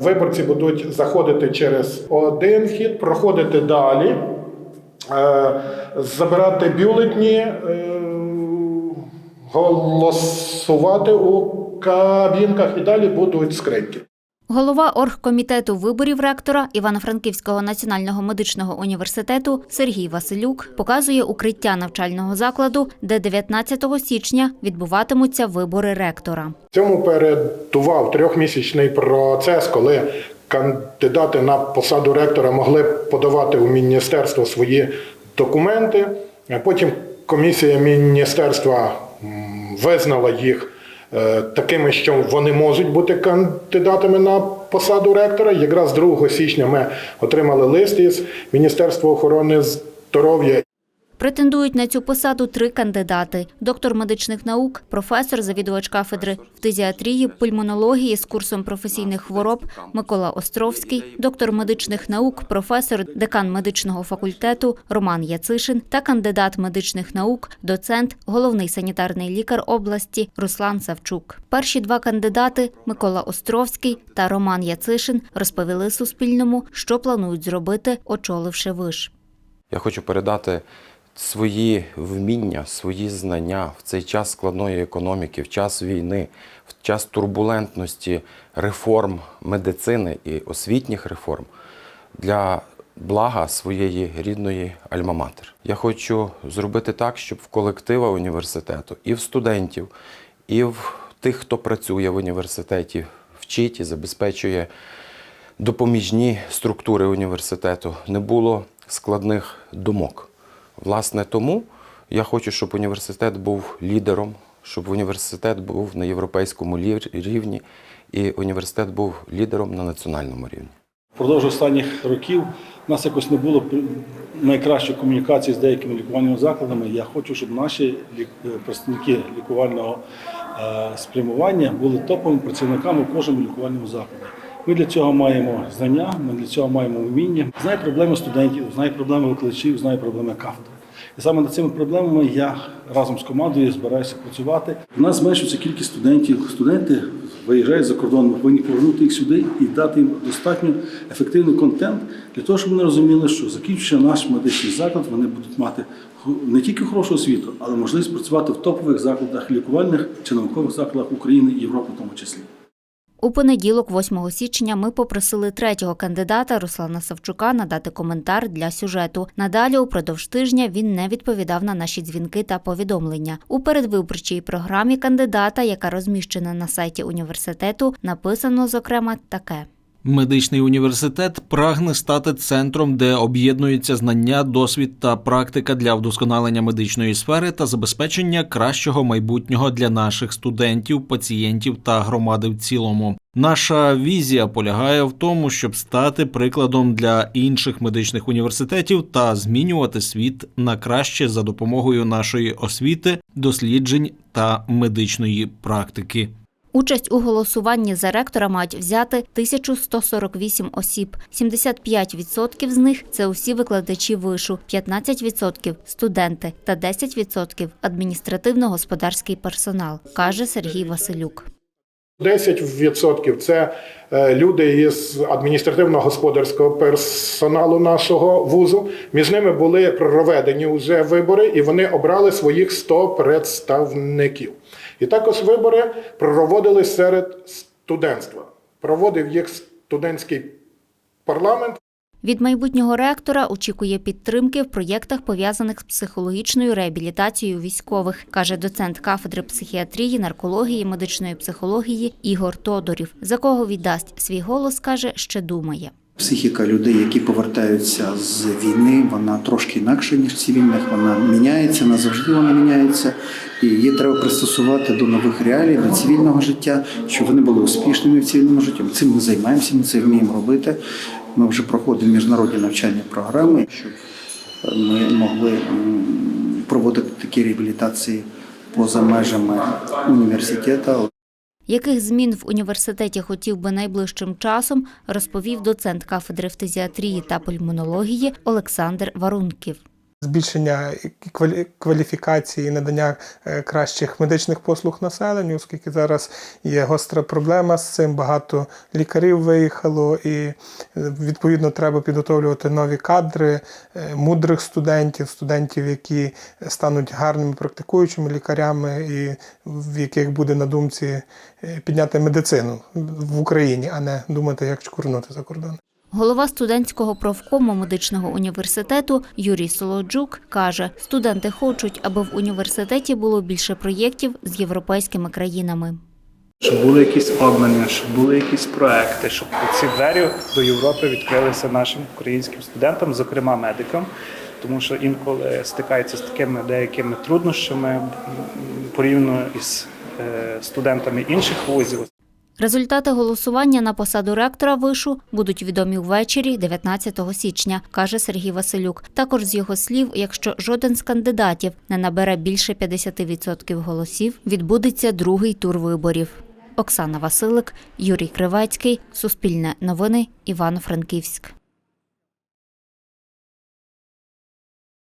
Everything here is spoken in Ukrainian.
Виборці будуть заходити через один вхід, проходити далі, е, забирати бюлетні, е, голосувати у кабінках і далі будуть скриньки. Голова оргкомітету виборів ректора Івано-Франківського національного медичного університету Сергій Василюк показує укриття навчального закладу, де 19 січня відбуватимуться вибори ректора. Цьому передував трьохмісячний процес, коли кандидати на посаду ректора могли подавати у міністерство свої документи. Потім комісія міністерства визнала їх такими, що вони можуть бути кандидатами на посаду ректора. Якраз 2 січня ми отримали лист із Міністерства охорони здоров'я Претендують на цю посаду три кандидати: доктор медичних наук, професор, завідувач кафедри фтизіатрії, пульмонології з курсом професійних хвороб Микола Островський, доктор медичних наук, професор, декан медичного факультету Роман Яцишин та кандидат медичних наук, доцент, головний санітарний лікар області Руслан Савчук. Перші два кандидати Микола Островський та Роман Яцишин розповіли Суспільному, що планують зробити, очоливши виш. Я хочу передати свої вміння, свої знання в цей час складної економіки, в час війни, в час турбулентності реформ медицини і освітніх реформ для блага своєї рідної альма-матер. Я хочу зробити так, щоб в колектива університету і в студентів, і в тих, хто працює в університеті, вчить і забезпечує допоміжні структури університету, не було складних думок. Власне, тому я хочу, щоб університет був лідером, щоб університет був на європейському рівні і університет був лідером на національному рівні. Впродовж останніх років у нас якось не було найкращої комунікації з деякими лікувальними закладами. Я хочу, щоб наші е, представники лікувального е, спрямування були топовими працівниками в кожному лікувальному закладі. Ми для цього маємо знання, ми для цього маємо вміння. Знаю проблеми студентів, знаю проблеми викладачів, знаю проблеми кафедри. І саме над цими проблемами я разом з командою збираюся працювати. У нас зменшується кількість студентів. Студенти виїжджають за кордон. Ми повинні повернути їх сюди і дати їм достатньо ефективний контент для того, щоб вони розуміли, що закінчивши наш медичний заклад, вони будуть мати не тільки хорошу освіту, але можливість працювати в топових закладах лікувальних чи наукових закладах України і Європи в тому числі. У понеділок, 8 січня, ми попросили третього кандидата Руслана Савчука надати коментар для сюжету. Надалі, упродовж тижня, він не відповідав на наші дзвінки та повідомлення. У передвиборчій програмі кандидата, яка розміщена на сайті університету, написано зокрема таке. Медичний університет прагне стати центром, де об'єднуються знання, досвід та практика для вдосконалення медичної сфери та забезпечення кращого майбутнього для наших студентів, пацієнтів та громади в цілому. Наша візія полягає в тому, щоб стати прикладом для інших медичних університетів та змінювати світ на краще за допомогою нашої освіти, досліджень та медичної практики. Участь у голосуванні за ректора мають взяти 1148 осіб. 75% з них це усі викладачі вишу, 15% – студенти та 10% – адміністративно-господарський персонал, каже Сергій Василюк. 10% це е, люди із адміністративно-господарського персоналу нашого вузу. Між ними були проведені вже вибори, і вони обрали своїх 100 представників. І також вибори проводились серед студентства. Проводив їх студентський парламент. Від майбутнього ректора очікує підтримки в проєктах, пов'язаних з психологічною реабілітацією військових, каже доцент кафедри психіатрії, наркології, медичної психології Ігор Тодорів. За кого віддасть свій голос, каже, ще думає. Психіка людей, які повертаються з війни, вона трошки інакша, ніж цивільних. Вона міняється, назавжди вона міняється. І її треба пристосувати до нових реалій, до цивільного життя, щоб вони були успішними в цивільному житті. Цим ми займаємося, ми це вміємо робити. Ми вже проходимо міжнародні навчальні програми, щоб ми могли проводити такі реабілітації поза межами університету. Яких змін в університеті хотів би найближчим часом, розповів доцент кафедри фтизіатрії та пульмонології Олександр Варунків. Збільшення кваліфікації і надання е, кращих медичних послуг населенню, оскільки зараз є гостра проблема з цим. Багато лікарів виїхало, і е, відповідно треба підготовлювати нові кадри, е, мудрих студентів, студентів, які стануть гарними практикуючими лікарями, і в яких буде на думці підняти медицину в Україні, а не думати, як чкурнути за кордон. Голова студентського профкому медичного університету Юрій Солоджук каже, студенти хочуть, аби в університеті було більше проєктів з європейськими країнами. Щоб були якісь обміни, щоб були якісь проекти, щоб ці двері до Європи відкрилися нашим українським студентам, зокрема медикам, тому що інколи стикаються з такими деякими труднощами порівняно із е, студентами інших вузів. Результати голосування на посаду ректора вишу будуть відомі ввечері 19 січня, каже Сергій Василюк. Також з його слів, якщо жоден з кандидатів не набере більше 50% голосів, відбудеться другий тур виборів. Оксана Василик, Юрій Кривецький, Суспільне новини, Івано-Франківськ.